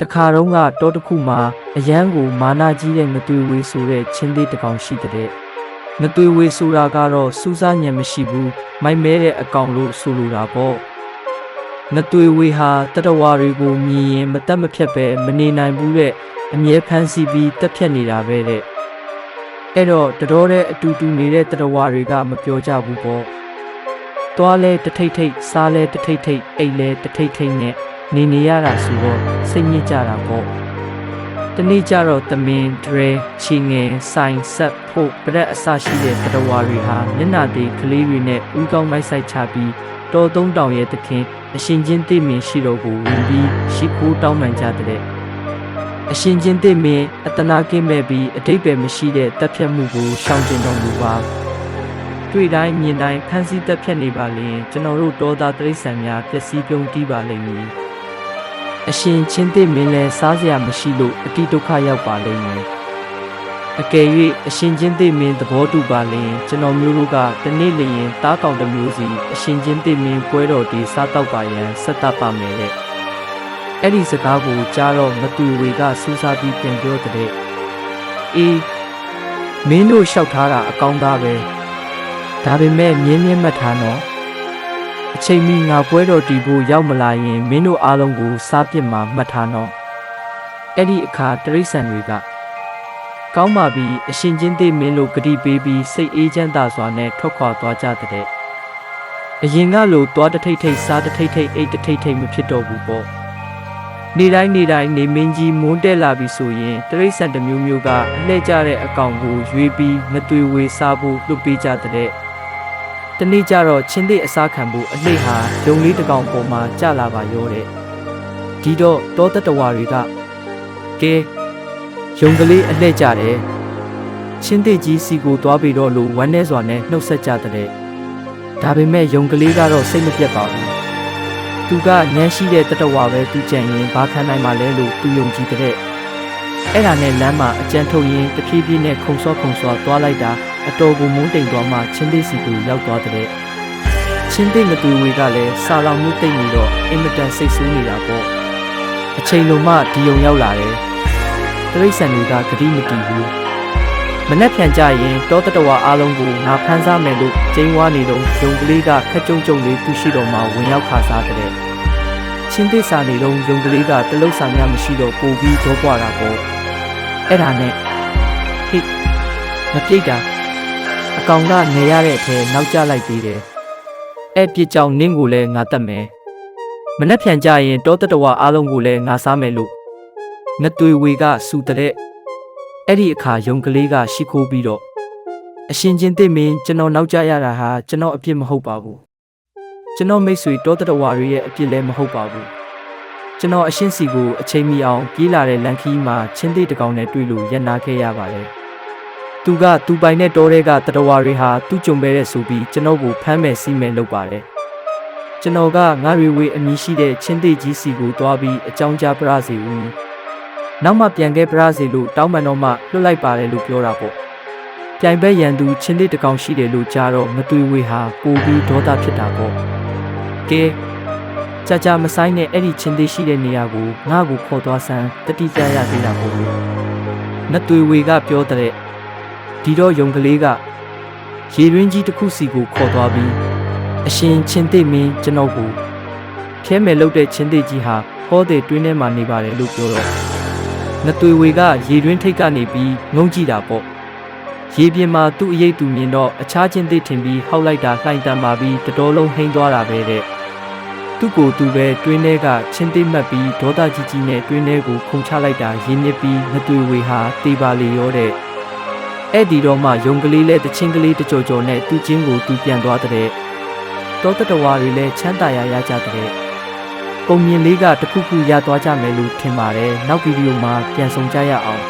တခါတော့ကတောတစ်ခုမှာအရန်ကိုမာနာကြီးတဲ့ငသွေဝေးဆိုတဲ့ချင်းသေးတစ်ကောင်ရှိတဲ့ငသွေဝေးဆိုတာကတော့စူးစားညံမရှိဘူးမိုက်မဲတဲ့အကောင်လို့ဆိုလိုတာပေါ့ငသွေဝေးဟာတတဝါတွေကိုမြင်ရင်မတက်မဖြတ်ပဲမနေနိုင်ဘူးတဲ့အမြဲဖမ်းဆီးပြီးတက်ဖြတ်နေတာပဲတဲ့အဲ့တော့တတော်တဲ့အတူတူနေတဲ့တတဝါတွေကမပြောကြဘူးပေါ့သွားလဲတထိတ်ထိတ်စားလဲတထိတ်ထိတ်အိတ်လဲတထိတ်ထိတ်နဲ့ နေနေရတာဆိုတော့စိတ်ညစ်ကြတာပေါ့တနေ့ကျတော့သမင်ဒရဲချီငယ်ဆိုင်ဆက်ဖို့ပရက်အစရှိတဲ့တတဝါတွေဟာမျက်နှာသေးကလေးတွေနဲ့ဥကောင်းမိုက်ဆိုင်ချပြီးတော်သုံးတောင်ရဲ့တခင်အရှင်ချင်းသိမင်ရှိတော်ကိုဝင်ပြီးရှိခိုးတောင်းပန်ကြတဲ့အရှင်ချင်းသိမင်အတနာကင်းမဲ့ပြီးအတိတ်ပဲမရှိတဲ့တပ်ဖြတ်မှုကိုရှောင်ကျဉ်တော်မူပါတွေ့တိုင်းမြင်တိုင်းဖန်ဆီးတပ်ဖြတ်နေပါလင်ကျွန်တော်တို့တောသားတိရစ္ဆာန်များပျက်စီးပြုံးတီးပါလိမ့်မည် အရှင်ချင်းသိမင်လည်းစားစရာမရှိလို့အတိဒုက္ခရောက်ပါလိမ့်မည်အကယ်၍အရှင်ချင်းသိမင်သဘောတူပါလင်ကျွန်တော်မျိုးတို့ကတနေ့လျင်တားကောင်တစ်မျိုးစီအရှင်ချင်းသိမင်ပွဲတော်ဒီစားတော့ပါရန်ဆက်တပ်ပါမယ်တဲ့အဲ့ဒီစကားကိုကြားတော့မတူဝေကစူးစားပြီးပြန်ပြောတဲ့အေးမင်းတို့လျှောက်ထားတာအကောင်းသားပဲဒါပေမဲ့မြင်းမြင်းမှတ်ထားနော် အချိန်မီငါပွဲတော်တီဖို့ရောက်မလာရင်မင်းတို့အားလုံးကိုစားပစ်မှာမှတ်ထားနော်အဲ့ဒီအခါတရိษံတွေကကောင်းပါပြီအရှင်ချင်းသေးမင်းတို့ဂတိပေးပြီးစိတ်အေးချမ်းသာစွာနဲ့ထွက်ခွာသွားကြတဲ့အရင်ကလိုသွားတထိတ်ထိတ်စားတထိတ်ထိတ်အိတ်တထိတ်ထိတ်မဖြစ်တော့ဘူးပေါ့နေတိုင်းနေတိုင်းနေမင်းကြီးမွန်းတက်လာပြီဆိုရင်တရိษံတစ်မျိုးမျိုးကအလှဲ့ကျတဲ့အကောင်ကိုရွေးပြီးမသွေဝေစားဖို့လွတ်ပေးကြတဲ့ တနေ့ကျတော့ချင်းသေးအစားခံဖို့အလှိဟာယုံလေးတစ်ကောင်ပေါ်မှာကျလာပါရောတဲ့ဒီတော့တောတတဝါတွေကကဲယုံကလေးအလှဲ့ကျတယ်ချင်းသေးကြီးစီကိုသွားပြီးတော့လို့ဝမ်းနေစွာနဲ့နှုတ်ဆက်ကြတဲ့ဒါပေမဲ့ယုံကလေးကတော့စိတ်မပြတ်ပါဘူးသူကညမ်းရှိတဲ့တတဝါပဲသူကြံရင်ဘာခံနိုင်မှာလဲလို့သူယုံကြည်တဲ့အဲ့ဒါနဲ့လမ်းမှာအကြမ်းထုတ်ရင်းတဖြည်းဖြည်းနဲ့ခုံစောခုံစောသွားလိုက်တာ အတော်ကိုမုန်းတိမ်သွားမှချင်းသိစီကိုရောက်သွားတဲ့ချင်းသိမတူဝေကလည်းစာလောင်မှုတိတ်နေတော့အင်မတန်စိတ်ဆိုးနေတာပေါ့အချိန်လုံးမှဒီယုံရောက်လာတယ်တရိษံတွေကဂတိမတည်ဘူးမနဲ့ဖြန်ကြရင်တောတတဝါအားလုံးကိုငါဖမ်းစားမယ်လို့ကျင်းဝါနေတော့ယုံကလေးကခက်ကြုံကြုံလေးသူရှိတော်မှာဝင်ရောက်ခါစားတဲ့ချင်းသစ္စာနေတော့ယုံကလေးကတလုတ်ဆာများမရှိတော့ပို့ပြီးတော့ပွားတာပေါ့အဲ့ဒါနဲ့ဟိတ်မပြိတ်တာ အကောင်ကနေရတဲ့အထဲနောက်ကျလိုက်သေးတယ်အဲ့ပြစ်ကြောင်နင်းကိုလည်းငါတတ်မယ်မနှက်ဖြန်ကြရင်တောတတဝအားလုံးကိုလည်းငါစားမယ်လို့ငသွေဝေကစူတဲ့အဲ့ဒီအခါယုံကလေးကရှိခိုးပြီးတော့အရှင်ချင်းသိမင်းကျွန်တော်နောက်ကျရတာဟာကျွန်တော်အပြစ်မဟုတ်ပါဘူးကျွန်တော်မိတ်ဆွေတောတတဝါတွေရဲ့အပြစ်လည်းမဟုတ်ပါဘူးကျွန်တော်အရှင်းစီကိုအချိန်မီအောင်ပြေးလာတဲ့လန်ခီးမှာချင်းသေးတကောင်နဲ့တွေ့လို့ရက်နာခဲ့ရပါတယ် သူကသူပိုင်တဲ့တောထဲကတတဝါတွေဟာသူ့ကြုံပဲတဲ့ဆိုပြီးကျွန်တော်ကိုဖမ်းမယ်စီးမယ်လုပ်ပါတယ်ကျွန်တော်ကငါရီဝေအမည်ရှိတဲ့ချင်းသေးကြီးစီကိုတွားပြီးအကြောင်းကြားပြရစီဦးနောက်မှပြန်ခဲ့ပြရစီလို့တောင်းပန်တော့မှလွတ်လိုက်ပါတယ်လို့ပြောတာပေါ့ပြိုင်ဘက်ရန်သူချင်းသေးတကောင်ရှိတယ်လို့ကြားတော့မတွေ့ဝေဟာပိုပြီးဒေါသဖြစ်တာပေါ့ကဲကြာကြာမဆိုင်တဲ့အဲ့ဒီချင်းသေးရှိတဲ့နေရာကိုငါ့ကိုခေါ်သွားစမ်းတတိကြရသေးတာပေါ့လေနတ်တွေဝေကပြောတဲ့ ဒီတော့ယုံကလေးကရေရင်းကြီးတစ်ခုစီကိုခေါ်သွားပြီးအရှင်ချင်းသေးမင်းကျွန်တော်ကိုခဲမယ်လုတ်တဲ့ချင်းသေးကြီးဟာဟောတဲ့တွင်းထဲမှာနေပါတယ်လို့ပြောတော့နတ်တွေဝေကရေရင်းထိတ်ကနေပြီးငုံကြည့်တာပေါ့ရေပြင်မှာသူ့အရေးသူမြင်တော့အခြားချင်းသေးထင်ပြီးဟောက်လိုက်တာလှိုင်တန်ပါပြီးတတော်လုံးဟိန်းသွားတာပဲတဲ့သူ့ကိုယ်သူပဲတွင်းထဲကချင်းသိမှတ်ပြီးဒေါသကြီးကြီးနဲ့တွင်းထဲကိုခုန်ချလိုက်တာရင်းနစ်ပြီးမတွေ့ဝေဟာတေးပါလေရောတဲ့ အဲ့ဒီတော့မှယုံကလေးနဲ့တချင်းကလေးတကြော်ကြော်နဲ့သူ့ချင်းကိုသူပြန်သွားတဲ့တောတတဝါတွေလည်းချမ်းသာရရကြတဲ့ပုံမြင်လေးကတခုခုရသွားကြမယ်လို့ထင်ပါတယ်နောက်ဗီဒီယိုမှာပြန်ဆောင်ကြရအောင်